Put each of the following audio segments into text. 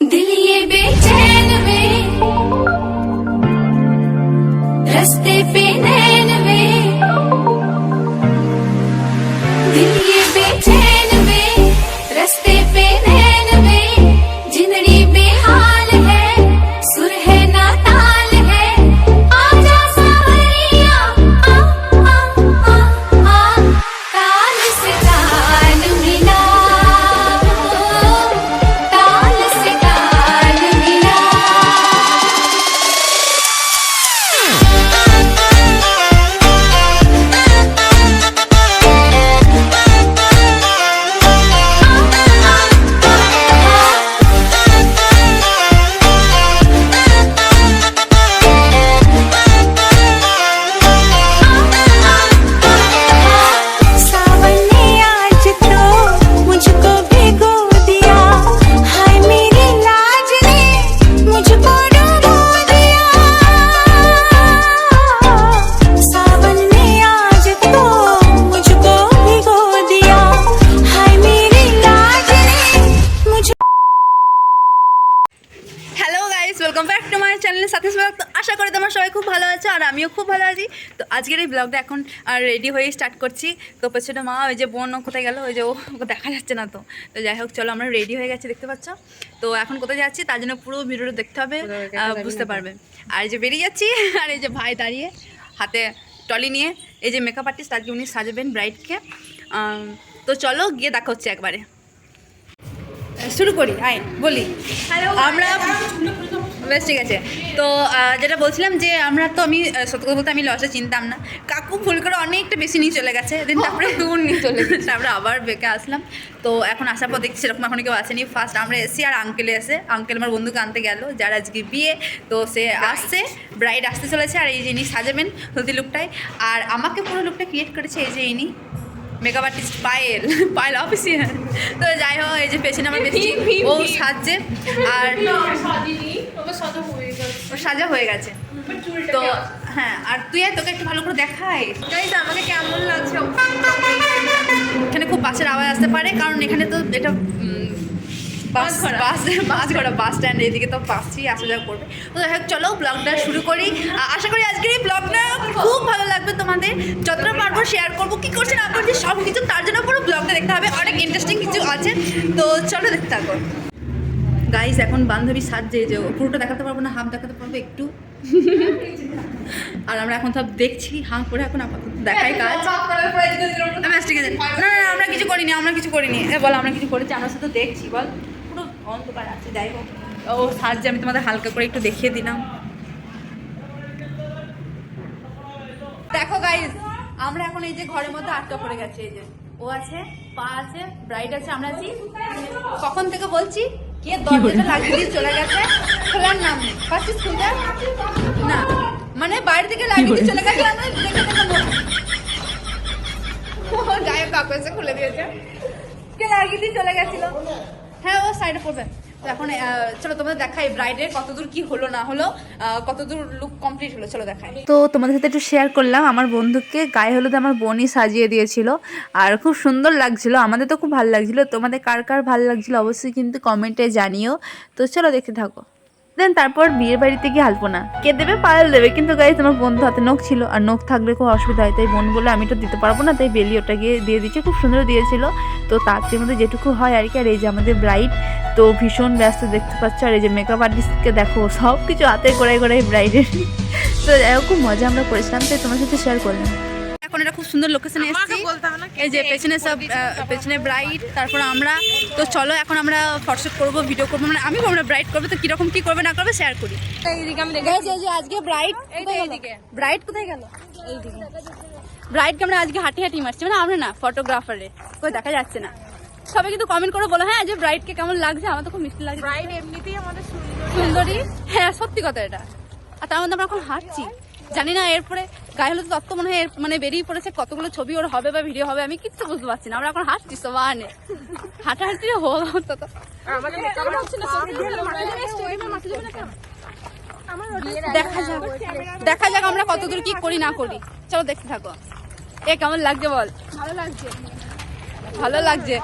दिल ये बेचैन में रस्ते पे नैन খুব ভালো আছি। তো আজকের এই ব্লগটা এখন আর রেডি হয়ে স্টার্ট করছি। তো পেছনে মা ওই যে বোন ও কোথায় গেল? ওই যে ও দেখা যাচ্ছে না তো। তো যাই হোক চলো আমরা রেডি হয়ে গেছি দেখতে পাচ্ছ? তো এখন কোথায় যাচ্ছি? তার জন্য পুরো ভিডিওটা দেখতে হবে। বুঝতে পারবে। আর এই যে বেরিয়ে যাচ্ছি আর এই যে ভাই দাঁড়িয়ে হাতে টলি নিয়ে এই যে মেকআপ আর্টিস্ট আজকে উনি সাজাবেন ব্রাইডকে তো চলো গিয়ে দেখা হচ্ছে একবারে। শুরু করি আয় বলি। আমরা বেশ ঠিক আছে তো যেটা বলছিলাম যে আমরা তো আমি সত্যি কথা বলতে আমি লসে চিনতাম না কাকু ভুল করে অনেকটা বেশি নিয়ে চলে গেছে দিন তারপরে দূর নিয়ে চলে গেছে তারপরে আবার বেঁকে আসলাম তো এখন আসার পর দেখছি সেরকম এখন কেউ আসেনি ফার্স্ট আমরা এসেছি আর আঙ্কেলে এসে আঙ্কেল আমার বন্ধুকে আনতে গেল যার আজকে বিয়ে তো সে আসছে ব্রাইড আসতে চলেছে আর এই যে ইনি সাজাবেন হলদি লুকটাই আর আমাকে পুরো লুকটা ক্রিয়েট করেছে এই যে ইনি makeup artist Payel Payel official তো যাই হোক এই যে পেছনে আমার বেশি ও সাজছে আর ওর সাজা হয়ে গেছে। তো হ্যাঁ আর তুই আর তোকে একটু ভালো করে দেখাই। গাইস আমাকে কেমন লাগছে? এখানে খুব বাসের আওয়াজ আসতে পারে কারণ এখানে তো এটা বাস বাস। বাস ঘোড়া বাস স্ট্যান্ড এদিকে তো বাসই আসা যাওয়া করবে। তো যাই হোক চলো ব্লগটা শুরু করি। আশা করি আজকের এই ব্লগটা খুব ভালো লাগবে তোমাদের। যতটা পারব শেয়ার করব। কী করছে না করছে সব কিছু তার জন্য পুরো ব্লগটা দেখতে হবে। অনেক ইন্টারেস্টিং কিছু আছে। তো চলো দেখতে থাকো। গাইস এখন বান্ধবী সাজছে যে পুরোটা দেখাতে পারব না, হাফ দেখাতে পারব একটু। আর আমরা এখন সব দেখছি, হাঁ করে এখন আপাতত দেখাই কাজ। না না আমরা কিছু করিনি, আমরা কিছু করিনি। বল, আমরা কিছু করেছি, আমরা শুধু দেখছি, বল। পুরো অন্ধকার আছে, যাই হোক। ও সাহায্যে আমি তোমাদের হালকা করে একটু দেখিয়ে দিলাম। দেখো গাইজ আমরা এখন এই যে ঘরের মধ্যে আটকা পড়ে গেছে, এই যে। ও আছে, পা আছে ব্রাইড আছে, আমরা আছি। কখন থেকে বলছি? কে দরজাটা লাগিয়ে দিয়ে চলে গেছে? খোলার নাম নেই। খুলতে না মানে বাইরে থেকে লাগিয়ে দিয়ে চলে গেছে আমরা দেখে দেখে হোক কাকু খুলে দিয়েছে। কে লাগিয়ে দিয়ে চলে গেছিল? হ্যাঁ ও সাইডে পড়বে। তো এখন চলো তোমাদের দেখাই ব্রাইডের কতদূর কি হলো, না হলো কতদূর লুক কমপ্লিট হলো, চলো দেখাই। তো তোমাদের সাথে একটু শেয়ার করলাম, আমার বন্ধুকে গায়ে হলুদে আমার বোনই সাজিয়ে দিয়েছিল, আর খুব সুন্দর লাগছিল, আমাদের তো খুব ভালো লাগছিল, তোমাদের কার কার ভালো লাগছিল অবশ্যই কিন্তু কমেন্টে জানিও। তো চলো দেখতে থাকো। দেন তারপর বিয়ের বাড়িতে গিয়ে হালবো না। কে দেবে পায়েল দেবে, কিন্তু গাই তোমার বন্ধু হাতে নখ ছিল, আর নখ থাকলে খুব অসুবিধা হয়, তাই বোন বলে আমি তো দিতে পারব না তাই বেলি ওটা গিয়ে দিয়ে দিচ্ছে খুব সুন্দর দিয়েছিল। তো তার মধ্যে যেটুকু হয় আর কি, আর এই যে আমাদের ব্রাইড তো ভীষণ ব্যস্ত দেখতে পাচ্ছ আর এই যে মেকআপ আর্টিস্টকে দেখো সব কিছু হাতে করে করে ব্রাইডের তো খুব মজা আমরা করেছিলাম তাই তোমার সাথে শেয়ার করলাম। এখন এটা খুব সুন্দর লোকেশনে এসেছি। এই যে পেছনে সব পেছনে ব্রাইড তারপর আমরা তো চলো এখন আমরা ফটোশুট করব ভিডিও করব মানে আমি আমরা ব্রাইড করব তো কীরকম কি করবে না করবে শেয়ার করি। আজকে ব্রাইড ব্রাইড কোথায় গেল? এইদিকে। ব্রাইডকে আমরা আজকে হাঁটি হাঁটি মারছি মানে আমরা না ফটোগ্রাফারে কই দেখা যাচ্ছে না। সবাই কিন্তু কমেন্ট করে বলো হ্যাঁ যে ব্রাইডকে কেমন লাগছে? আমার তো খুব মিষ্টি লাগছে। ব্রাইড এমনিতেই আমাদের সুন্দরী। হ্যাঁ সত্যি কথা এটা। আর তার মধ্যে আমরা এখন হাঁটছি। জানি না এরপরে গায়ে হলুদ তত্ত্ব মনে হয় মানে বেরিয়ে পড়েছে কতগুলো ছবি ওর হবে বা ভিডিও হবে আমি কিচ্ছু বুঝতে পারছি না। আমরা এখন হাঁটছি সবানে। হাঁটাহাঁটি হতো তো আর আমাদের মেকআপ হচ্ছে দেখা যাক। দেখা যাক আমরা কতদূর কি করি না করি। চলো দেখতে থাকো। এ কেমন লাগছে বল? ভালো লাগছে। ভালো লাগছে।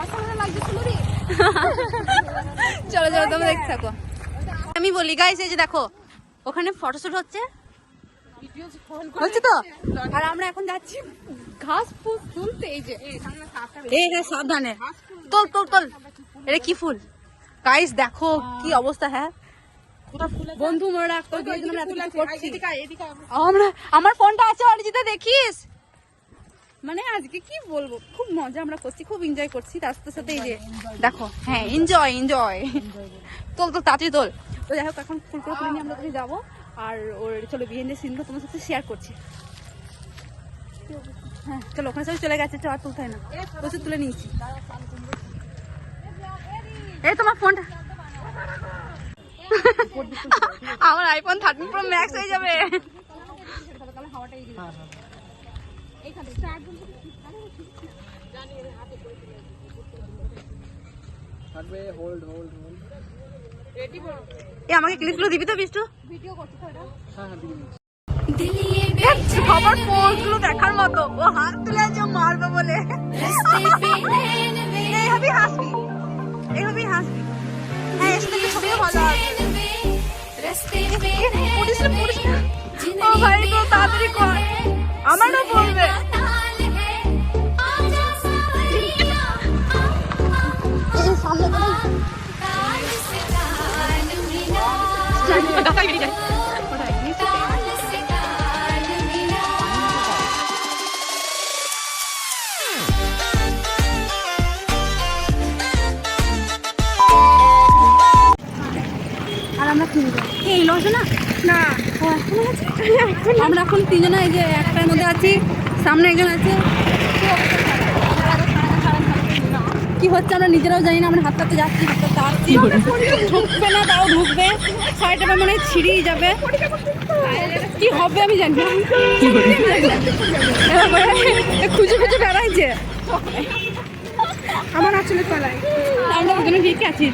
চলো চলো তোমরা দেখতে থাকো। আমি বলি গাইস এই যে দেখো ওখানে ফটোশুট হচ্ছে। হচ্ছে তো? আর আমরা এখন যাচ্ছি ঘাস তুলতে এই যে। হ্যাঁ সাবধানে। তোল তোল তোল। এটা কি ফুল? গাইস দেখো কি অবস্থা হ্যাঁ। বন্ধু আয়। আমরা আমার ফোনটা আছে অরিজিতে দেখিস? মানে আজকে কি বলব? খুব মজা আমরা করছি খুব এনজয় করছি। তার সাথে সাথে এই যে দেখো হ্যাঁ এনজয় এনজয় তোল তোল তাড়াতাড়ি তোল। তো যাই হোক এখন ফুল করে তুলে নিয়ে আমরা তুমি যাব। আর ওর চলো বিহেন্ডের সিনগুলো তোমার সাথে শেয়ার করছি। হ্যাঁ চলো ওখানে সবাই চলে গেছে চল আর তুলতে হয় না। বসে তুলে নিয়েছি। এই তোমার ফোনটা আমার আইফোন থার্টিন প্রো ম্যাক্স হয়ে যাবে। এখানে এ আমাকে দিবি তো বিষ্টু? খবর করতে দেখার মতো। ও হাত তুলে আছে মারবে বলে। এইভাবেই হাসবি। এইভাবেই হাসবি। হ্যাঁ এসে থেকে ভালো আসবে পুলিশ পুলিশ ও ভাই তো তাড়াতাড়ি কর। আমারও বল আমরা এখন তিনজনে এই যে একটার মধ্যে আছি সামনে একজন আছে। কি হচ্ছে আমরা নিজেরাও জানি না আমরা হাত হাতে যাচ্ছি হাত হাতে আসছি ঢুকবে না তাও ঢুকবে। সাইডে মানে ছিঁড়েই যাবে। কি হবে আমি জানি না। খুঁজে খুঁজে বেড়াইছে। আমার আসলে তলায়। আমরা ওখানে ঠিক আছি?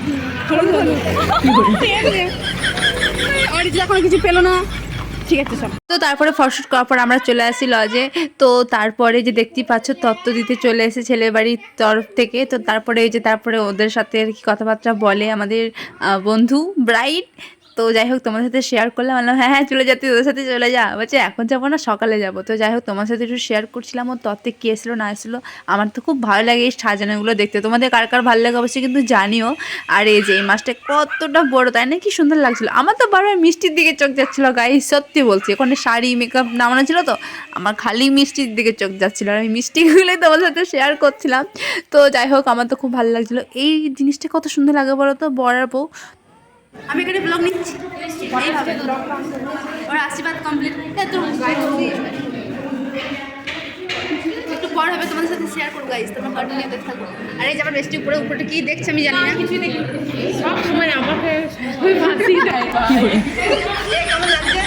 অরিজিৎ এখন কিছু পেল না। ঠিক আছে সব তো তারপরে ফটোশুট করার পর আমরা চলে আসি লজে। তো তারপরে যে দেখতেই পাচ্ছ, তত্ত্ব দিতে চলে এসে ছেলে বাড়ির তরফ থেকে। তো তারপরে এই যে, তারপরে ওদের সাথে আর কি কথাবার্তা বলে আমাদের বন্ধু ব্রাইড তো যাই হোক তোমার সাথে শেয়ার করলাম। বললাম হ্যাঁ হ্যাঁ চলে যাতে ওদের সাথে চলে যা। বলছে, এখন যাব না, সকালে যাব। তো যাই হোক তোমার সাথে একটু শেয়ার করছিলাম ও তত্ত্বে কে এসেছিল, না এসেছিল। আমার তো খুব ভালো লাগে এই সাজানোগুলো দেখতে। তোমাদের কার কার ভালো লাগে অবশ্যই কিন্তু জানিও। আর এই যে, এই মাছটা কতটা বড়, তাই না? কি সুন্দর লাগছিল। আমার তো বারবার মিষ্টির দিকে চোখ যাচ্ছিল গাই সত্যি বলছি। ওখানে শাড়ি মেকআপ নামানো ছিল তো, আমার খালি মিষ্টির দিকে চোখ যাচ্ছিল। আর আমি মিষ্টিগুলোই তোমার সাথে শেয়ার করছিলাম। তো যাই হোক আমার তো খুব ভালো লাগছিল। এই জিনিসটা কত সুন্দর লাগে বলো তো? বড়ার বউ। আমি এখানে ব্লগ নিচ্ছি। এইভাবে ওর আশীর্বাদ কমপ্লিট একটু পর হবে তোমাদের সাথে শেয়ার করব গাইস তোমার কন্টিনিউ দেখতে থাকব আর এই যে আমার বেস্টি উপরে উপরে কি দেখছে আমি জানি না। কিছু দেখি সব সময় আমাকে খুবই কেমন লাগছে?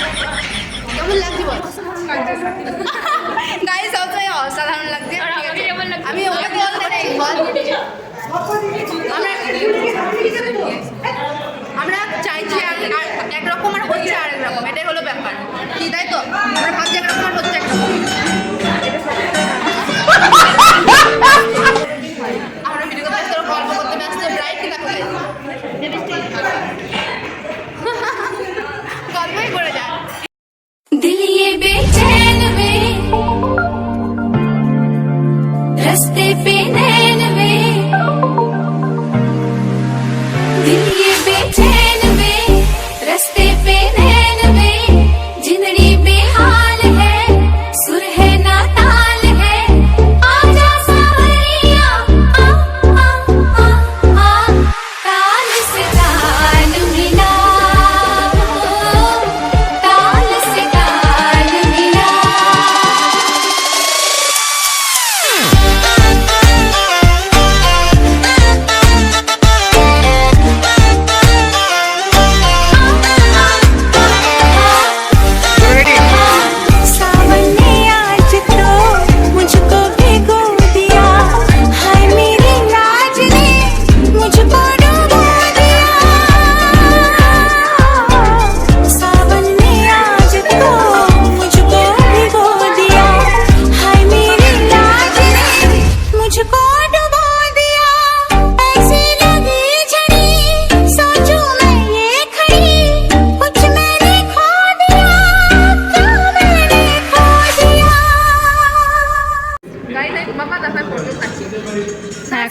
হ্যাঁ,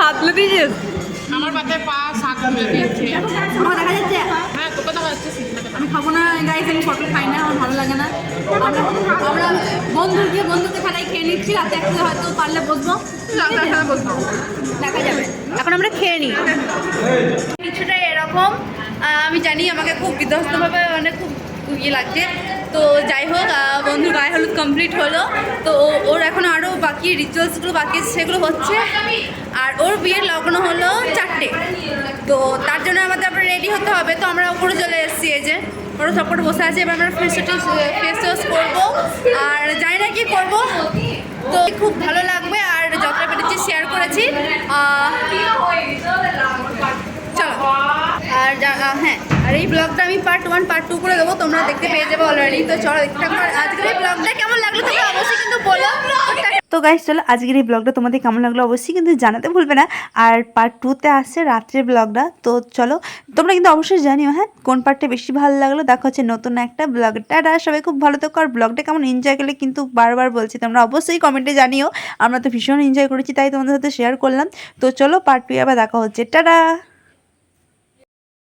ভাত আমার পা শাক যাচ্ছে। আমি খাব না ফটো খাই না আমার ভালো লাগে না। আমরা খেয়ে নিচ্ছি হয়তো পারলে বসবো। বসবো। দেখা যাবে। এখন আমরা খেয়ে নিই। কিছুটা এরকম আমি জানি আমাকে খুব বিধ্বস্তভাবে মানে খুব ইয়ে লাগছে। তো যাই হোক বন্ধুর গায়ে হলুদ কমপ্লিট হলো। তো ওর এখন আরও বাকি রিচুয়ালসগুলো বাকি সেগুলো হচ্ছে। আর ওর বিয়ের লগ্ন হলো চারটে। তো তার জন্য আমাদের আবার রেডি হতে হবে। তো আমরা উপরে চলে এসেছি এই যে। ওরা সব বসে আছে, এবার আমরা ফেস ফেস ওয়াশ করব। আর জানি না কি করব। তো খুব ভালো লাগবে, আর যতটা পেরেছি শেয়ার করেছি। চলো। আর হ্যাঁ আর এই ব্লগটা আমি পার্ট ওয়ান পার্ট টু করে দেবো, তোমরা দেখতে পেয়ে যাবে অলরেডি তো চলো আজকের এই ব্লগটা কেমন লাগল তোমরা অবশ্যই কিন্তু বলো। তো গাইস চলো আজকের এই ব্লগটা তোমাদের কেমন লাগল অবশ্যই কিন্তু জানাতে ভুলবে না। আর পার্ট টুতে আসছে রাত্রের ব্লগটা তো চলো তোমরা কিন্তু অবশ্যই জানিও হ্যাঁ কোন পার্টটা বেশি ভালো লাগল। দেখো হচ্ছে নতুন একটা ব্লগ টাটা, সবাই খুব ভালো থেকো। আর ব্লগটা কেমন এনজয় করলে কিন্তু বারবার বলছি, তোমরা অবশ্যই কমেন্টে জানিও। আমরা তো ভীষণ এনজয় করেছি, তাই তোমাদের সাথে শেয়ার করলাম। তো চলো পার্ট টু আবার দেখা হচ্ছে। টাটা!